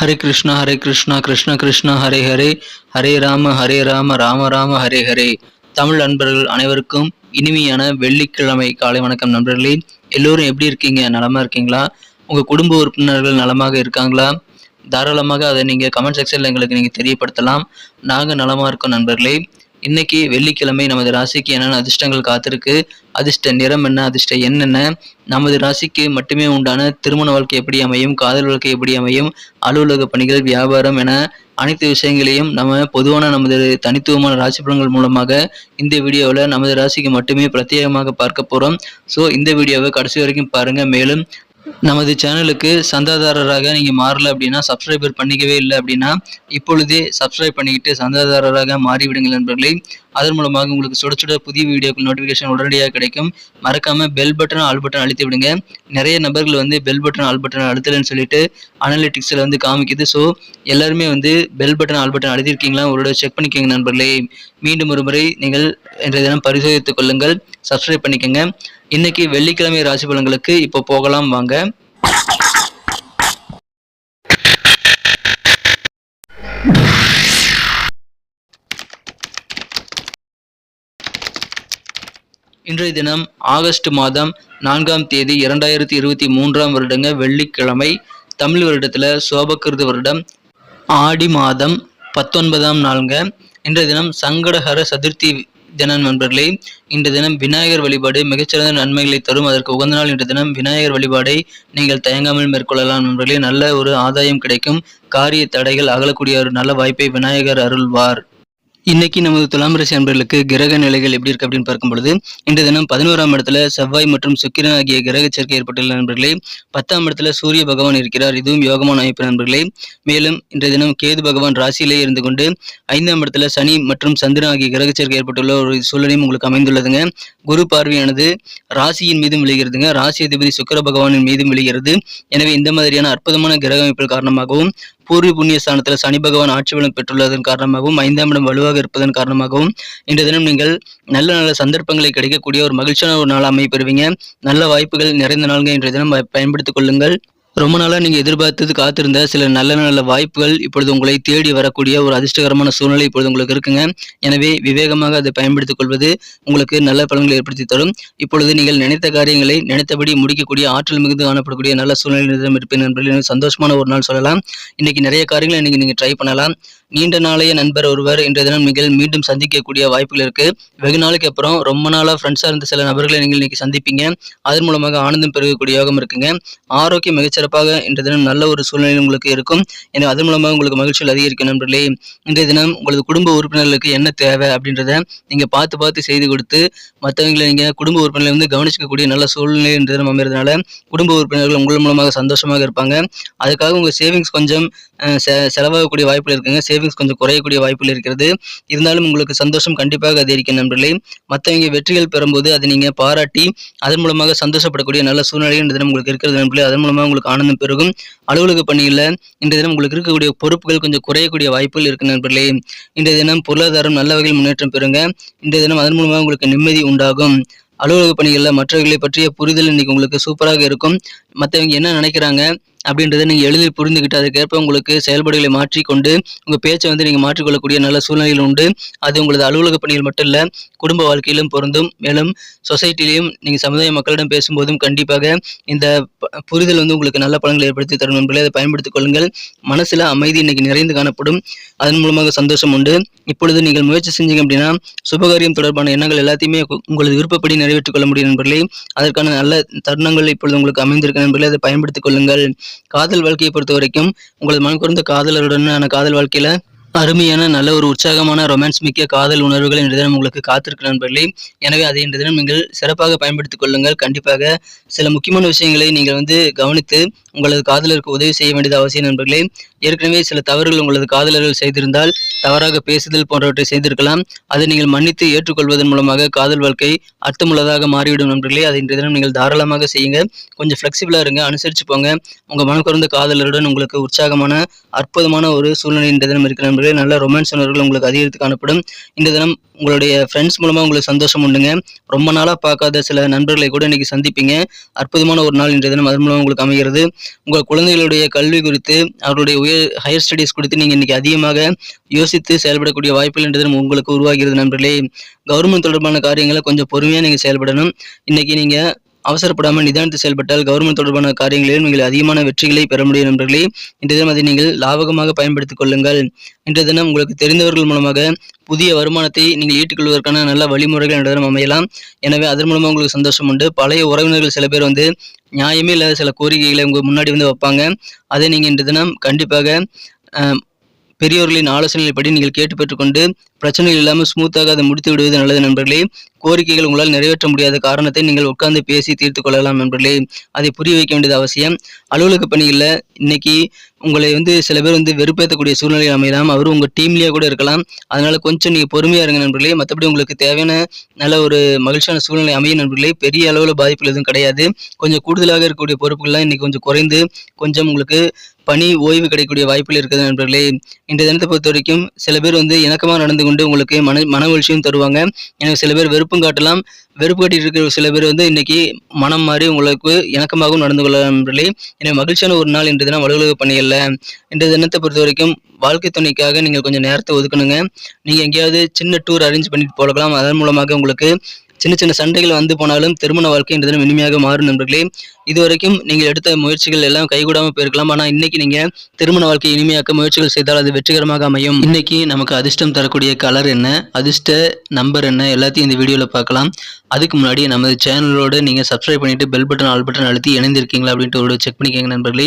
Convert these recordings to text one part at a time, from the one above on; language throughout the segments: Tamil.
ஹரே கிருஷ்ணா ஹரே கிருஷ்ணா கிருஷ்ண கிருஷ்ணா ஹரே ஹரே. ஹரே ராம ஹரே ராம ராம ராம ஹரே ஹரே. தமிழ் நண்பர்கள் அனைவருக்கும் இனிமையான வெள்ளிக்கிழமை காலை வணக்கம் நண்பர்களே. எல்லோரும் எப்படி இருக்கீங்க? நலமாக இருக்கீங்களா? உங்கள் குடும்ப உறுப்பினர்கள் நலமாக இருக்காங்களா? தாராளமாக அதை நீங்கள் கமெண்ட் செக்ஷனில் எங்களுக்கு நீங்கள் தெரியப்படுத்தலாம். நாங்கள் நலமாக இருக்கோம் நண்பர்களே. இன்னைக்கு வெள்ளிக்கிழமை நமது ராசிக்கு என்னென்ன அதிர்ஷ்டங்கள் காத்திருக்கு? அதிர்ஷ்ட நிறம் என்ன? அதிர்ஷ்ட என்னென்ன நமது ராசிக்கு மட்டுமே உண்டான திருமண வாழ்க்கை எப்படி அமையும்? காதல் வாழ்க்கை எப்படி அமையும்? அலுவலக பணிகள் வியாபாரம் என அனைத்து விஷயங்களையும் நம்ம பொதுவான நமது தனித்துவமான ராசி பலன்கள் மூலமாக இந்த வீடியோவில் நமது ராசிக்கு மட்டுமே பிரத்யேகமாக பார்க்க போகிறோம் ஸோ இந்த வீடியோவை கடைசி வரைக்கும் பாருங்கள் மேலும் நமது சேனலுக்கு சந்தாதாரராக நீங்கள் மாறல அப்படின்னா சப்ஸ்கிரைபர் பண்ணிக்கவே இல்லை அப்படின்னா இப்பொழுதே சப்ஸ்கிரைப் பண்ணிக்கிட்டு சந்தாதாரராக மாறிவிடுங்கள் நண்பர்களே. அதன் மூலமாக உங்களுக்கு சுட சுட புதிய வீடியோக்கள் நோட்டிஃபிகேஷன் உடனடியாக கிடைக்கும். மறக்காம பெல் பட்டன் ஆல் பட்டன் அழுத்தி விடுங்க. நிறைய நபர்கள் வந்து பெல் பட்டன் ஆல் பட்டன் அழுத்தலன்னு சொல்லிட்டு அனலிட்டிக்ஸில் வந்து காமிக்குது. ஸோ எல்லாருமே வந்து பெல் பட்டன் ஆல் பட்டன் அழுத்திருக்கீங்களா உங்களோட செக் பண்ணிக்கோங்க நண்பர்களே. மீண்டும் ஒரு முறை நீங்கள் இன்றைய தினம் பரிசோதித்துக் கொள்ளுங்கள். சப்ஸ்கிரைப் பண்ணிக்கோங்க. இன்னைக்கு வெள்ளிக்கிழமை ராசி பலன்களுக்கு இப்போ போகலாம் வாங்க. இன்றைய தினம் ஆகஸ்ட் மாதம் நான்காம் தேதி இரண்டாயிரத்தி இருபத்தி மூன்றாம் வருடங்க வெள்ளிக்கிழமை தமிழ் வருடத்தில் சோபகிருத வருடம். ஆடி மாதம் பத்தொன்பதாம் நாளுங்க. இன்றைய தினம் சங்கடஹர சதுர்த்தி தினம் நண்பர்களே. இன்றைய தினம் விநாயகர் வழிபாடு மிகச்சிறந்த நன்மைகளை தரும். அதற்கு உகந்த நாள் இன்றைய தினம் விநாயகர் வழிபாடை நீங்கள் தயங்காமல் மேற்கொள்ளலாம் நண்பர்களே. நல்ல ஒரு ஆதாயம் கிடைக்கும். காரிய தடைகள் அகலக்கூடிய ஒரு நல்ல வாய்ப்பை விநாயகர் அருள்வார். இன்னைக்கு நமது துலாம் ராசி அன்பர்களுக்கு கிரக நிலைகள் எப்படி இருக்கு அப்படின்னு பார்க்கும் பொழுது இன்று தினம் பதினோராம் இடத்துல செவ்வாய் மற்றும் சுக்கிரன் ஆகிய கிரக சேர்க்கை ஏற்பட்டுள்ள நண்பர்களே பத்தாம் இடத்துல சூரிய பகவான் இருக்கிறார். இதுவும் யோகமான அமைப்பு நண்பர்களே. மேலும் இன்றைய தினம் கேது பகவான் ராசியிலே இருந்து கொண்டு ஐந்தாம் இடத்துல சனி மற்றும் சந்திரன் ஆகிய கிரக சேர்க்கை ஏற்பட்டுள்ள ஒரு சூழ்நிலையும் உங்களுக்கு அமைந்துள்ளதுங்க. குரு பார்வையானது ராசியின் மீதும் விழுகிறதுங்க. ராசி அதிபதி சுக்கிர பகவானின் மீதும் விழுகிறது. எனவே இந்த மாதிரியான அற்புதமான கிரக அமைப்புகள் காரணமாகவும் பூர்வி புண்ணிய ஸ்தானத்தில் சனி பகவான் ஆட்சி பலம் பெற்றுள்ளதன் காரணமாகவும் ஐந்தாம் இடம் வலுவாக இருப்பதன் காரணமாகவும் இன்றைய தினம் நீங்கள் நல்ல நல்ல சந்தர்ப்பங்களை கிடைக்கக்கூடிய ஒரு மகிழ்ச்சியான ஒரு நாள் அமைப்பெறுவீங்க நல்ல வாய்ப்புகள் நிறைந்த நாள்கள் இன்றைய தினம். ப- பயன்படுத்திக் கொள்ளுங்கள். ரொம்ப நாளாக நீங்கள் எதிர்பார்த்தது காத்திருந்த சில நல்ல நல்ல வாய்ப்புகள் இப்பொழுது உங்களை தேடி வரக்கூடிய ஒரு அதிர்ஷ்டகரமான சூழ்நிலை இப்பொழுது உங்களுக்கு இருக்குங்க. எனவே விவேகமாக அதை பயன்படுத்திக் கொள்வது உங்களுக்கு நல்ல பலன்களை ஏற்படுத்தி தரும். இப்பொழுது நீங்கள் நினைத்த காரியங்களை நினைத்தபடி முடிக்கக்கூடிய ஆற்றல் மிகுந்து காணப்படக்கூடிய நல்ல சூழ்நிலை இருப்பேன் என்பதில் எனக்கு சந்தோஷமான ஒரு நாள் சொல்லலாம். இன்னைக்கு நிறைய காரியங்களை இன்னைக்கு நீங்கள் ட்ரை பண்ணலாம். நீண்ட நாளைய நண்பர் ஒருவர் இன்றைய தினம் நீங்கள் மீண்டும் சந்திக்கக்கூடிய வாய்ப்புகள் இருக்கு. வெகு நாளைக்கு அப்புறம் ரொம்ப நாளா ஃப்ரெண்ட்ஸாக இருந்த சில நபர்களை நீங்கள் இன்னைக்கு சந்திப்பீங்க. அதன் மூலமாக ஆனந்தம் பெருகக்கூடிய யோகம் இருக்குங்க. ஆரோக்கியம் மிகச்சிறப்பாக இன்றைய தினம் நல்ல ஒரு சூழ்நிலை உங்களுக்கு இருக்கும். எனவே அதன் மூலமாக உங்களுக்கு மகிழ்ச்சிகள் அதிகரிக்கும் நண்பர்களே. இன்றைய தினம் உங்களது குடும்ப உறுப்பினர்களுக்கு என்ன தேவை அப்படின்றத நீங்க பார்த்து பார்த்து செய்து கொடுத்து மற்றவங்களை நீங்க குடும்ப உறுப்பினர்களை வந்து கவனிச்சிக்கக்கூடிய நல்ல சூழ்நிலை இன்றைய தினம் அமைறதுனால குடும்ப உறுப்பினர்கள் உங்கள் மூலமாக சந்தோஷமாக இருப்பாங்க. அதுக்காக உங்க சேவிங்ஸ் கொஞ்சம் செலவாகக்கூடிய வாய்ப்புகள் இருக்குங்க. சேவிங்ஸ் கொஞ்சம் குறையக்கூடிய வாய்ப்புகள் இருக்கிறது. இருந்தாலும் உங்களுக்கு சந்தோஷம் கண்டிப்பாக அதிகரிக்கும் நண்பர்களே. மற்றவங்க வெற்றிகள் பெறும்போது அதை நீங்க பாராட்டி அதன் மூலமாக சந்தோஷப்படக்கூடிய நல்ல சூழ்நிலைகள் இன்றைய தினம் உங்களுக்கு இருக்கிறது நண்பர்களே. அதன் மூலமாக உங்களுக்கு ஆனந்தம் பெருகும். அலுவலக பணியில் இன்றைய தினம் உங்களுக்கு இருக்கக்கூடிய பொறுப்புகள் கொஞ்சம் குறையக்கூடிய வாய்ப்புகள் இருக்கு நண்பர்களே. இன்றைய தினம் பொருளாதாரம் நல்ல வகையில் முன்னேற்றம் பெறுங்க. இன்றைய தினம் அதன் மூலமாக உங்களுக்கு நிம்மதி உண்டாகும். அலுவலக பணிகளில் மற்றவர்களை பற்றிய புரிதல் இன்னைக்கு உங்களுக்கு சூப்பராக இருக்கும். மற்றவங்க என்ன நினைக்கிறாங்க அப்படின்றத நீங்கள் எளிதில் புரிந்துக்கிட்டு அதுக்கேற்ப உங்களுக்கு செயல்பாடுகளை மாற்றிக்கொண்டு உங்கள் பேச்சை வந்து நீங்கள் மாற்றிக்கொள்ளக்கூடிய நல்ல சூழ்நிலையில் உண்டு. அது உங்களது அலுவலக பணிகள் மட்டும் இல்லை குடும்ப வாழ்க்கையிலும் பொருந்தும். மேலும் சொசைட்டிலையும் நீங்கள் சமுதாய மக்களிடம் பேசும்போதும் கண்டிப்பாக இந்த புரிதல் வந்து உங்களுக்கு நல்ல பலன்களை ஏற்படுத்தி தரும் நண்பர்களே அதை பயன்படுத்திக் கொள்ளுங்கள். மனசில் அமைதி இன்னைக்கு நிறைந்து காணப்படும். அதன் மூலமாக சந்தோஷம் உண்டு. இப்பொழுது நீங்கள் முயற்சி செஞ்சீங்க அப்படின்னா சுபகாரியம் தொடர்பான எண்ணங்கள் எல்லாத்தையுமே உங்களது விருப்பப்படி நிறைவேற்றிக் கொள்ள முடியும் நண்பர்களே அதற்கான நல்ல தருணங்கள் இப்பொழுது உங்களுக்கு அமைந்திருக்க நண்பர்களே அதை பயன்படுத்திக் கொள்ளுங்கள். காதல் வாழ்க்கையை பொறுத்த வரைக்கும் உங்களது மனம் குறைந்த காதலருடனான காதல் வாழ்க்கையில அருமையான நல்ல ஒரு உற்சாகமான ரொமான்ஸ் மிக்க காதல் உணர்வுகள் இன்று தினம் உங்களுக்கு காத்திருக்க நண்பர்களே. எனவே அதை இன்று தினம் நீங்கள் சிறப்பாக பயன்படுத்திக் கொள்ளுங்கள். கண்டிப்பாக சில முக்கியமான விஷயங்களை நீங்கள் வந்து கவனித்து உங்களது காதலருக்கு உதவி செய்ய வேண்டியது அவசியம் நண்பர்களே. ஏற்கனவே சில தவறுகள் உங்களது காதலர்கள் செய்திருந்தால் தவறாக பேசுதல் போன்றவற்றை செய்திருக்கலாம். அதை நீங்கள் மன்னித்து ஏற்றுக்கொள்வதன் மூலமாக காதல் வாழ்க்கை அர்த்தமுள்ளதாக மாறிவிடும் நண்பர்களே. அதை இன்றைய தினம் நீங்கள் தாராளமாக செய்யுங்க. கொஞ்சம் ஃப்ளெக்சிபிளாக இருங்க அனுசரித்து போங்க. உங்கள் மனக்குறந்த காதலருடன் உங்களுக்கு உற்சாகமான அற்புதமான ஒரு சூழ்நிலை இன்றைய தினம் இருக்கிற நண்பர்களே நல்ல ரொமான்ஸ் உணர்வுகள் உங்களுக்கு அதிகரித்து காணப்படும். இந்த தினம் உங்களுடைய ஃப்ரெண்ட்ஸ் மூலமாக உங்களுக்கு சந்தோஷம் உண்டுங்க. ரொம்ப நாளாக பார்க்காத சில நண்பர்களை கூட இன்னைக்கு சந்திப்பீங்க. அற்புதமான ஒரு நாள் இன்றைய தினம் அதன் மூலம் உங்களுக்கு அமைகிறது. உங்கள் குழந்தைகளுடைய கல்வி குறித்து அவருடைய உயர் ஹையர் ஸ்டடீஸ் குறித்து நீங்கள் இன்னைக்கு அதிகமாக யோசித்து செயல்படக்கூடிய வாய்ப்புகள் இன்றைய தினம் உங்களுக்கு உருவாகிறது நண்பர்களே. கவர்மெண்ட் தொடர்பான காரியங்களை கொஞ்சம் பொறுமையாக நீங்கள் செயல்படணும். இன்னைக்கு நீங்கள் அவசரப்படாமல் நிதானித்து செயல்பட்டால் கவர்மெண்ட் தொடர்பான காரியங்களிலும் நீங்கள் அதிகமான வெற்றிகளை பெற முடியும் நண்பர்களே. இன்றைய தினம் அதை நீங்கள் லாபகமாக பயன்படுத்திக் கொள்ளுங்கள். இன்றைய தினம் உங்களுக்கு தெரிந்தவர்கள் மூலமாக புதிய வருமானத்தை நீங்கள் ஈட்டிக்கொள்வதற்கான நல்ல வழிமுறைகள் இன்றைய தினம் அமையலாம். எனவே அதன் மூலமாக உங்களுக்கு சந்தோஷம் உண்டு. பழைய உறவினர்கள் சில பேர் வந்து நியாயமே இல்லாத சில கோரிக்கைகளை உங்கள் முன்னாடி வந்து வைப்பாங்க. அதை நீங்கள் இன்றைய தினம் கண்டிப்பாக பெரியோர்களின் ஆலோசனைப்படி நீங்கள் கேட்டு பெற்றுக்கொண்டு பிரச்சனைகள் இல்லாமல் ஸ்மூத்தாக அதை முடித்து விடுவது நல்லது நண்பர்களே. கோரிக்கைகள் உங்களால் நிறைவேற்ற முடியாத காரணத்தை நீங்கள் உட்கார்ந்து பேசி தீர்த்து கொள்ளலாம் நண்பர்களே. அதை புரிய வைக்க வேண்டியது அவசியம். அலுவலக பணிகளில் இன்னைக்கு உங்களை வந்து சில பேர் வந்து வெறுப்பேற்றக்கூடிய சூழ்நிலை அமையலாம். அவரும் உங்கள் டீம்லேயே கூட இருக்கலாம். அதனால கொஞ்சம் நீங்கள் பொறுமையாக இருங்க நண்பர்களே. மற்றபடி உங்களுக்கு தேவையான நல்ல ஒரு மகிழ்ச்சியான சூழ்நிலை அமையும் நண்பர்களே. பெரிய அளவில் பாதிப்புகள் எதுவும் கிடையாது. கொஞ்சம் கூடுதலாக இருக்கக்கூடிய பொறுப்புகள்லாம் இன்னைக்கு கொஞ்சம் குறைந்து கொஞ்சம் உங்களுக்கு பணி ஓய்வு கிடைக்கக்கூடிய வாய்ப்புகள் இருக்குது நண்பர்களே. இன்றைய தினத்தை பொறுத்த வரைக்கும் சில பேர் வந்து இணக்கமாக நடந்து கொண்டு உங்களுக்கு மன மன மகிழ்ச்சியும் தருவாங்க. எனக்கு சில பேர் வெறுப்பும் காட்டலாம். வெறுப்பு காட்டிட்டு இருக்கிற சில பேர் வந்து இன்னைக்கு மனம் மாறி உங்களுக்கு இணக்கமாகவும் நடந்து கொள்ளலாம் நண்பர்களே. எனவே மகிழ்ச்சியான ஒரு நாள் இன்றைய தினம் அலுவலக பணிகளில் இந்த தினத்தை பொறுத்த வரைக்கும் வாழ்க்கை துணைக்காக நீங்கள் கொஞ்சம் நேரத்தை ஒதுக்கணுங்க. நீங்கள் எங்கேயாவது சின்ன டூர் அரேஞ்ச் பண்ணிட்டு போகலாம். அதன் மூலமாக உங்களுக்கு சின்ன சின்ன சண்டைகள் வந்து போனாலும் திருமண வாழ்க்கை தினம் இனிமையாக மாறும் நண்பர்களே. இதுவரைக்கும் நீங்கள் எடுத்த முயற்சிகள் எல்லாம் கைகூடாமல் போயிருக்கலாம். ஆனால் இன்னைக்கு நீங்கள் திருமண வாழ்க்கையை இனிமையாக்க முயற்சிகள் செய்தால் அது வெற்றிகரமாக அமையும். இன்னைக்கு நமக்கு அதிர்ஷ்டம் தரக்கூடிய கலர் என்ன அதிர்ஷ்ட நம்பர் என்ன எல்லாத்தையும் இந்த வீடியோவில் பார்க்கலாம். அதுக்கு முன்னாடி நமது சேனலோடு நீங்கள் சப்ஸ்கிரைப் பண்ணிட்டு பெல் பட்டன் ஆல் பட்டன் அழுத்தி இணைந்திருக்கீங்களா அப்படின்ட்டு ஒரு செக் பண்ணிக்கோங்க நண்பர்களே.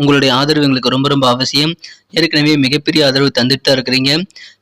உங்களுடைய ஆதரவு எங்களுக்கு ரொம்ப ரொம்ப அவசியம். ஏற்கனவே மிகப்பெரிய ஆதரவு தந்துட்டு தான் இருக்கிறீங்க.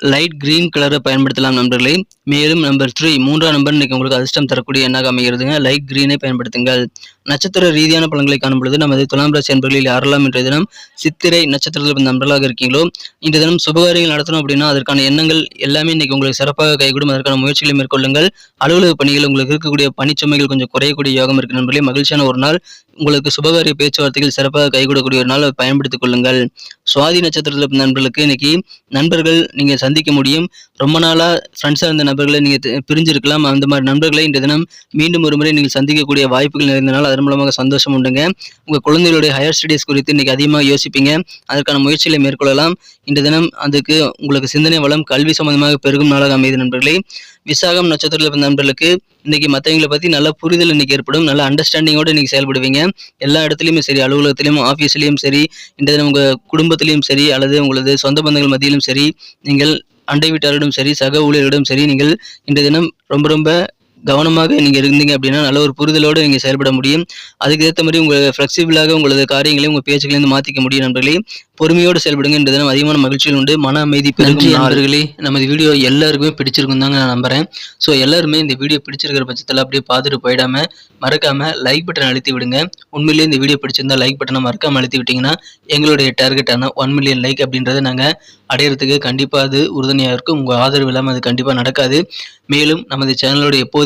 லைட் கிரீன் கலரை பயன்படுத்தலாம் நண்பர்களே. மேலும் நம்பர் த்ரீ மூன்றாம் நம்பர் இன்னைக்கு உங்களுக்கு அதிர்ஷ்டம் தரக்கூடிய எண்ணாக அமைகிறதுங்க. லைட் கிரீனை பயன்படுத்துங்கள். நட்சத்திர ரீதியான பலன்களை காணும் பொழுது நமது துலாம் ராசி அன்பர்களில் யாரெல்லாம் இன்றைய தினம் சித்திரை நட்சத்திரத்தில் பிறந்த நண்பர்களாக இருக்கீங்களோ இன்றைய தினம் சுபகாரியங்கள் நடத்தணும் அப்படின்னா அதற்கான எண்ணங்கள் எல்லாமே இன்னைக்கு உங்களுக்கு சிறப்பாக கைகூடும். அதற்கான முயற்சிகளை மேற்கொள்ளுங்கள். அலுவலக பணிகள் உங்களுக்கு இருக்கக்கூடிய பணிச்சுமைகள் கொஞ்சம் குறையக்கூடிய யோகம் இருக்கு நண்பர்களே. மகிழ்ச்சியான ஒரு நாள். உங்களுக்கு சுபகாரிய பேச்சுவார்த்தைகள் சிறப்பாக கைகூடக்கூடிய ஒரு நாள். பயன்படுத்திக் கொள்ளுங்கள். சுவாதி நட்சத்திரத்தில் பிறந்த நண்பர்களுக்கு இன்னைக்கு நண்பர்கள் நீங்க சந்திக்க முடியும். ரொம்ப நாளாக ஃப்ரெண்ட்ஸாக இருந்த நபர்களை நீங்கள் பிரிஞ்சிருக்கலாம். அந்த மாதிரி நண்பர்களை இன்றைய தினம் மீண்டும் ஒரு முறை நீங்கள் சந்திக்கக்கூடிய வாய்ப்புகள் நிறைந்தனால் அதன் மூலமாக சந்தோஷம் உண்டுங்க. உங்கள் குழந்தைகளுடைய ஹையர் ஸ்டடீஸ் குறித்து இன்னைக்கு அதிகமாக யோசிப்பீங்க. அதற்கான முயற்சிகளை மேற்கொள்ளலாம். இன்றைய தினம் அதுக்கு உங்களுக்கு சிந்தனை வளம் கல்வி சம்பந்தமாக பெருகும் நாளாக அமைது நண்பர்களே. விசாகம் நட்சத்திரத்தில் பிறந்த நண்பர்களுக்கு இன்னைக்கு மற்றவங்களை பற்றி நல்ல புரிதல் இன்னைக்கு ஏற்படும். நல்ல அண்டர்ஸ்டாண்டிங்கோட இன்னைக்கு செயல்படுவீங்க. எல்லா இடத்துலையுமே சரி அலுவலகத்திலையும் ஆஃபீஸ்லேயும் சரி இன்றைய தினம் உங்கள் குடும்பத்திலையும் சரி அல்லது உங்களது சொந்த பந்தங்கள் மத்தியிலும் சரி நீங்கள் அண்டை வீட்டாரிடம் சரி சக ஊழியர்களிடம் சரி நீங்கள் இந்த தினம் ரொம்ப ரொம்ப கவனமாக நீங்க இருந்தீங்க அப்படின்னா நல்ல ஒரு புரிதலோடு நீங்க செயல்பட முடியும். அதுக்கு ஏற்ற மாதிரி உங்க ஃபிளெக்சிபிளாக உங்களது காரியங்களையும் உங்க பேச்சுகளையும் வந்து மாத்திக்க முடியும் நண்பர்களே. பொறுமையோடு செயல்படுங்க. தினம் அதிகமான மகிழ்ச்சிகள் உண்டு. மன அமைதி பெருகும் நண்பர்களே. நமது வீடியோ எல்லாருக்குமே பிடிச்சிருக்கும் தாங்க நான் நம்புறேன். ஸோ எல்லாருமே இந்த வீடியோ பிடிச்சிருக்கிற பட்சத்தில் அப்படியே பார்த்துட்டு போயிடாம மறக்காம லைக் பட்டன் அழுத்தி விடுங்க. உண்மையிலேயே இந்த வீடியோ பிடிச்சிருந்தா லைக் பட்டனை மறக்காம அழுத்தி விட்டீங்கன்னா எங்களுடைய டார்கெட்டான ஒன் மில்லியன் லைக் அப்படின்றத நாங்கள் அடையிறதுக்கு கண்டிப்பாக அது உறுதுணையாக இருக்கும். உங்கள் ஆதரவு இல்லாமல் அது கண்டிப்பாக நடக்காது. மேலும் நமது சேனலோட எப்போது